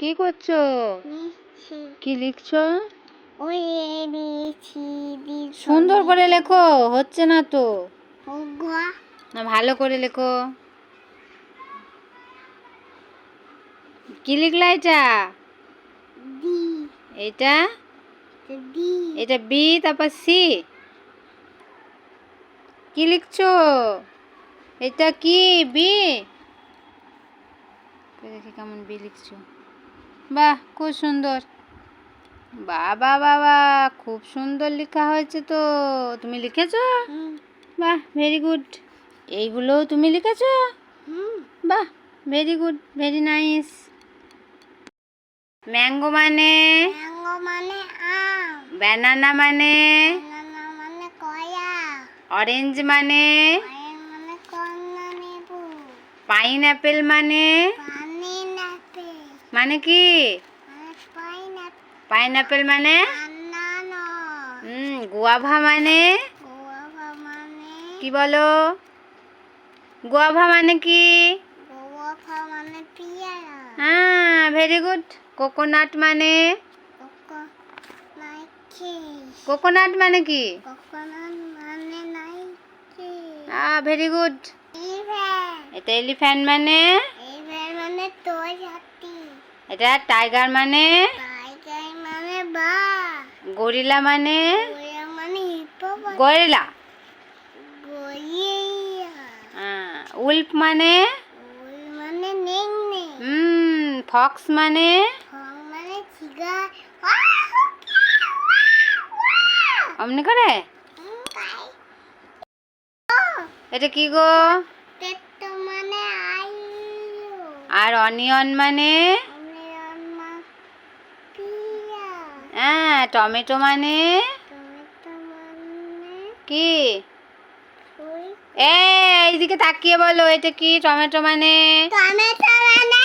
কি করছ? কি লিখছো? সুন্দর করে লেখো হচ্ছে না তো। না ভালো করে লেখো। কি লিখলা এটা? এটা? এটা বি তারপর সি। কি লিখছো? এটা কি? বি? দেখি কেমন বি লিখছো। বাহ খুব সুন্দর। বাবা বাবা খুব সুন্দর লেখা হয়েছে তো। তুমি লিখেছো? বাহ ভেরি গুড এইগুলোও তুমি লিখেছো? বাহ very good very nice mango মানে? ম্যাঙ্গো মানে আম। ব্যানানা মানে? মানে কয়া। অরেঞ্জ মানে? পায়ের মানে কমলা লেবু। পাইনঅ্যাপেল মানে? মানে কি? পাইনাপেল মানে? হুম গুয়াভা মানে? কি বলো? গুয়াভা মানে কি? মানে হ্যাঁ ভেরি গুড কোকোনাট মানে? কোকোনাট মানে কি? মানে ভেরি গুড এটা এলিফ্যান্ট মানে? মানে তোর হাতি। এটা টাইগার মানে? টাইগার মানে বা। গরিলা মানে? মানে গরিলা উল্ফ মানে? মানে নেং নেং হুম ফক্স মানে? মানে অমনি করে? এটা কি গো? মানে আর অনিয়ন মানে অনিয়ন মানে পিয়া হ্যাঁ টমেটো মানে? টমেটো মানে কি? এইদিকে তাকিয়ে বলো এটা কি? টমেটো মানে? টমেটো মানে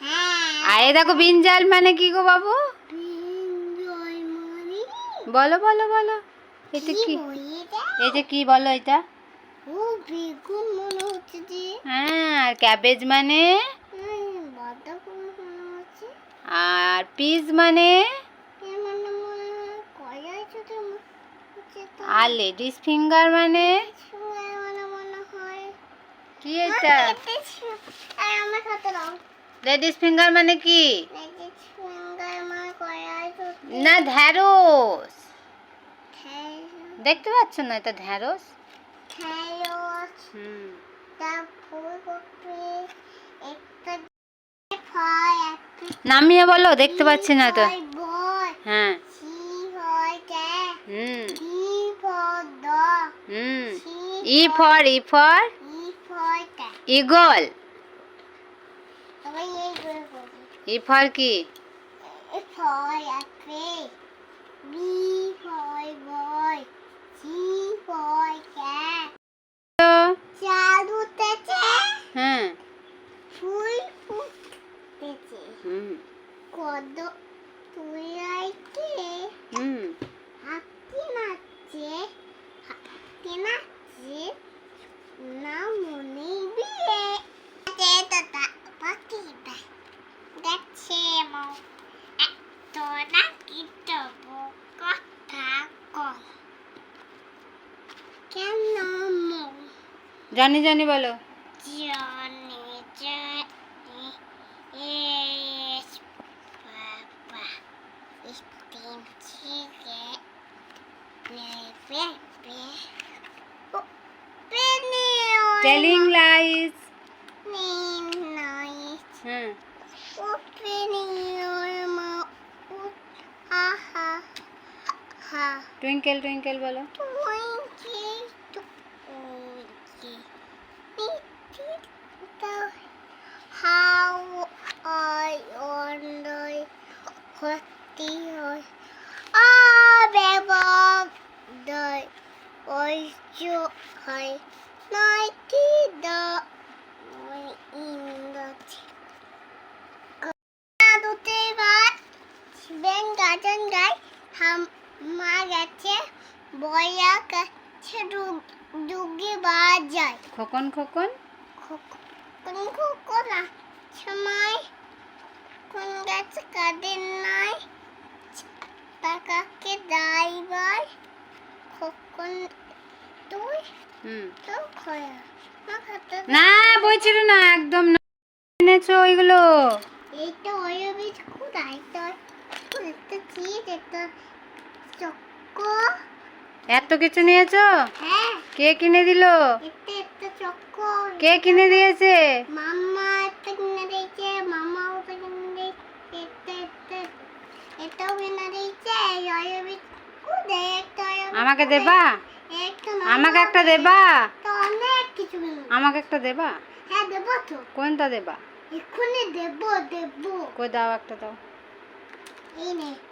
হ্যাঁ। আর দেখো বিনজাল মানে কি গো বাবু? বলো বলো বলো। এটা কি এটা? কি বলো এটা? হ্যাঁ আর ক্যাবেজ মানে হুম, বাঁধাকপি মনে হচ্ছে আর পিস মানে? আর লেডিস ফিঙ্গার মানে? মানে মনে হয় কি এটা? লেডিস ফিঙ্গার মানে কি? না ঢ্যাঁড়স। দেখতে পাচ্ছ না এটা ঢ্যাঁড়স? হুম। নামিয়ে বলো দেখতে পাচ্ছি না তো হ্যাঁ হুম হুম E for E for eagle E for কি উঠেছে হ্যাঁ ফুল ফুটেছে হুম তুলাইতে হুম হাতি নাচছে হাতি নাচছে না মনে বিয়ে দাদা পাখি দেখছে না কি তবু কথা কর কেন জানি জানি বলো জানি telling lies. 네나이 twinkle twinkle বলো twinkle twinkle. How I wonder what high, ninety the গেছে বয়া বাজায় খোকন খোকন কোন কোনা সময় কোন গাছে কাদের নাই না বই ছিল না একদম না। এনেছো ওইগুলো? এইটা একটা চিজ একটা চক্ক। এত কিছু নিয়েছো? হ্যাঁ। কে কিনে দিল? একটা একটা চক্ক। কে কিনে দিয়েছে? মাম্মা একটা কিনে দিয়েছে মামা ওটা কিনে দিয়েছে একটা একটা এটাও কিনে দিয়েছে অয় বীজ একটা আমাকে দেবা? আমাকে একটা দেবা? অনেক কিছু আমাকে একটা দেবা? হ্যাঁ দেবো তো। কোনটা দেবা? এক্ষুনি দেবো দেবো। কই দাও একটা দাও। এই নে।